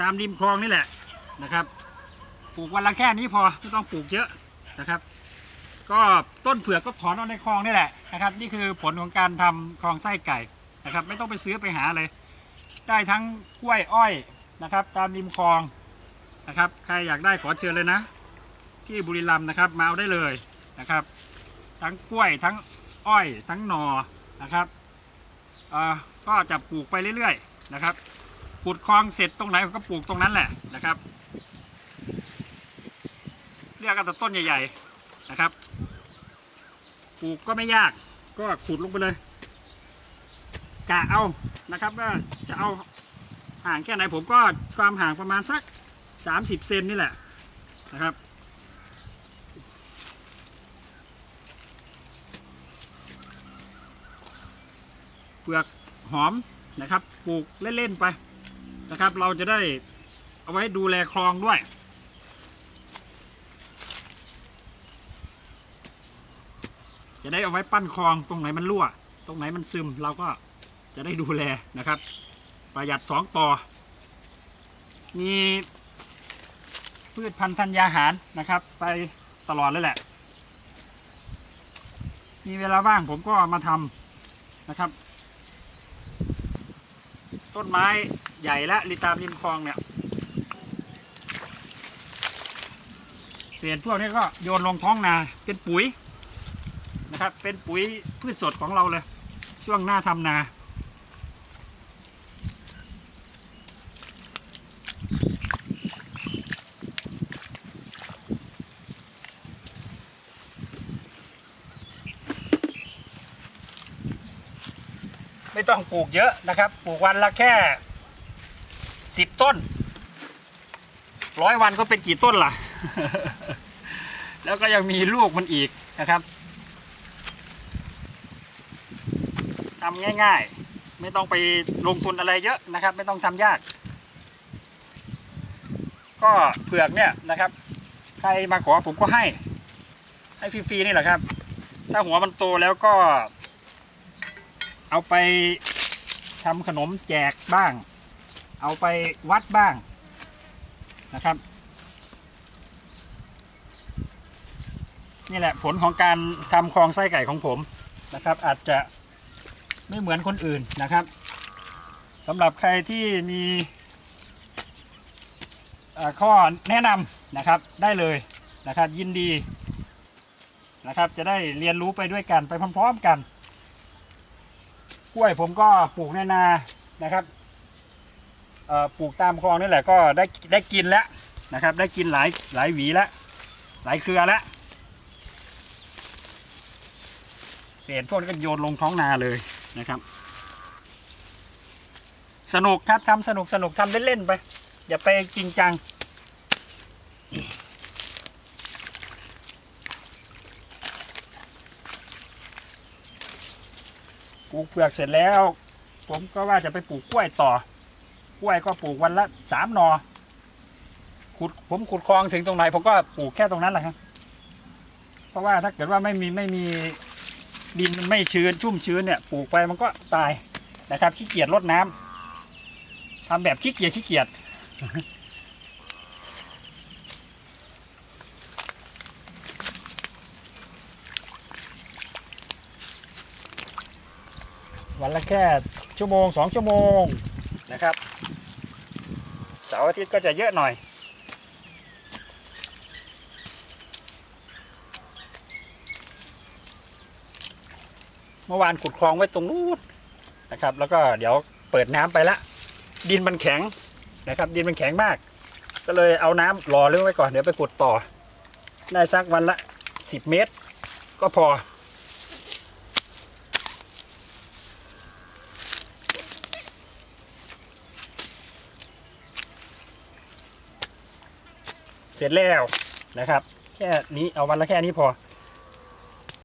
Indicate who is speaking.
Speaker 1: ตามริมคลองนี่แหละนะครับ ปลูกวันละแค่นี้พอไม่ต้องปลูกเยอะนะครับ ก็ต้นเผือกก็ถอนเอาในคลองนี่แหละนะครับ นี่คือผลของการทำคลองไส้ไก่นะครับ ไม่ต้องไปซื้อไปหาเลย ได้ทั้งกล้วยอ้อยนะครับ ตามริมคลองนะครับ ใครอยากได้ขอเชิญเลยนะ ที่บุรีรัมย์นะครับมาเอาได้เลยนะครับ ทั้งกล้วยทั้งอ้อยทั้งหนอนะครับเอ่อก็จะปลูกไปเรื่อยๆนะครับ ขุดคลองเสร็จตรงไหนก็ปลูกตรงนั้นแหละนะครับ เรียกกันแต่ต้นใหญ่ ๆนะครับ ปลูกก็ไม่ยาก ก็ขุดลงไปเลยกะเอานะครับว่าจะเอาห่างแค่ไหนผมก็ความห่างประมาณสัก 30 เซนนี่แหละนะครับเปลือกหอมนะครับปลูกเล่น ๆ ไป นะครับ เราจะได้เอาไว้ดูแลคลองด้วย จะได้เอาไว้ปั้นคลองตรงไหนมันรั่ว ตรงไหนมันซึมเราก็จะได้ดูแลนะครับ ประหยัดสองต่อ มีพืชพันธุ์ธัญญาหารนะครับ ไปตลอดเลยแหละ มีเวลาว่างผมก็มาทำนะครับ ต้นไม้ ใหญ่และริตามริมคลองเนี่ยเศษพวกนี้ก็โยนลงท้องนาเป็นปุ๋ยนะครับ เป็นปุ๋ยพืชสดของเราเลย ช่วงหน้าทำนา ไม่ต้องปลูกเยอะนะครับ ปลูกวันละแค่ สิบต้นร้อยวันก็เป็นกี่ต้นล่ะ แล้วก็ยังมีลูกมันอีกนะครับทำง่าย ๆ ไม่ต้องไปลงทุนอะไรเยอะนะครับ ไม่ต้องทำยาก ก็เผือกเนี่ยนะครับ ใครมาขอผมก็ให้ ให้ฟรีๆนี่แหละครับ ถ้าหัวมันโตแล้วก็ เอาไปทำขนมแจกบ้าง เอาไปวัดบ้างนะครับ นี่แหละผลของการทำคลองไส้ไก่ของผมนะครับ อาจจะไม่เหมือนคนอื่นนะครับสำหรับใครที่มีข้อแนะนำนะครับได้เลยนะครับ ยินดีนะครับ จะได้เรียนรู้ไปด้วยกันไปพร้อม ๆ กันกล้วยผมก็ปลูกในนานะครับ ปลูกตามคลองนี่แหละก็ได้ได้กินแล้วนะครับ ได้กินหลายหลายหวีแล้วหลายเครือแล้วเศษพวกนี้ก็โยนลงท้องนาเลยนะครับ สนุกครับทำสนุกสนุกทำเล่นๆไป อย่าไปจริงจังปลูกเผือกเสร็จแล้ว ผมก็ว่าจะไปปลูกกล้วยต่อ กล้วยก็ปลูกวันละสามหนอขุดผมขุดคลองถึงตรงไหนผมก็ปลูกแค่ตรงนั้นแหละครับ เพราะว่าถ้าเกิดว่าไม่มีไม่มีดินมันไม่ชื้นชุ่มชื้นเนี่ยปลูกไปมันก็ตายนะครับขี้เกียจรดน้ำทำแบบขี้เกียจขี้เกียจวันละแค่ชั่วโมงสองชั่วโมงนะครับ เสาร์อาทิตย์ก็จะเยอะหน่อย เมื่อวานขุดคลองไว้ตรงนู้นนะครับ แล้วก็เดี๋ยวเปิดน้ำไปละ ดินมันแข็งนะครับ ดินมันแข็งมาก ก็เลยเอาน้ำรอเรื่องไว้ก่อนเดี๋ยวไปขุดต่อ ได้สักวันละสิบเมตร ก็พอ เสร็จแล้วนะครับ แค่นี้เอาวันละแค่นี้พอ